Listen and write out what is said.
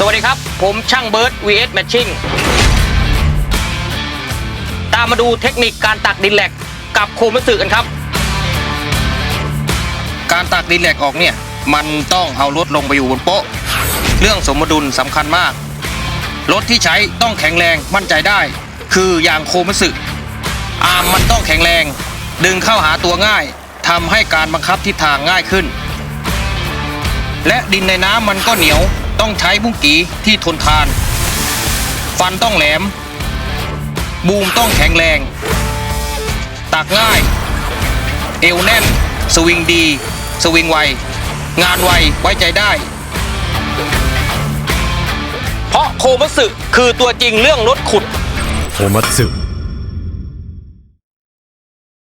สวัสดีครับ ผมช่างเบิร์ด vs matching ตามมาดูเทคนิคการตักดินแหลกกับโคมัตสึกันครับ การตักดินแหลกออกเนี่ย มันต้องเอารถลงไปอยู่บนโป๊ะ เรื่องสมดุลสำคัญมาก รถที่ใช้ต้องแข็งแรงมั่นใจได้ คืออย่างโคมัตสึอาร์มมันต้องแข็งแรง ดึงเข้าหาตัวง่ายทำให้การบังคับทิศทางง่ายขึ้น และดินในน้ำมันก็เหนียว ต้องใช้บุ้งกีที่ทนทาน ฟันต้องแหลม บูมต้องแข็งแรง ตักง่าย เอวแน่น สวิงดี สวิงไว งานไว ไว้ใจได้ เพราะโคมัสึคือตัวจริงเรื่องรถขุด โอมัตสึ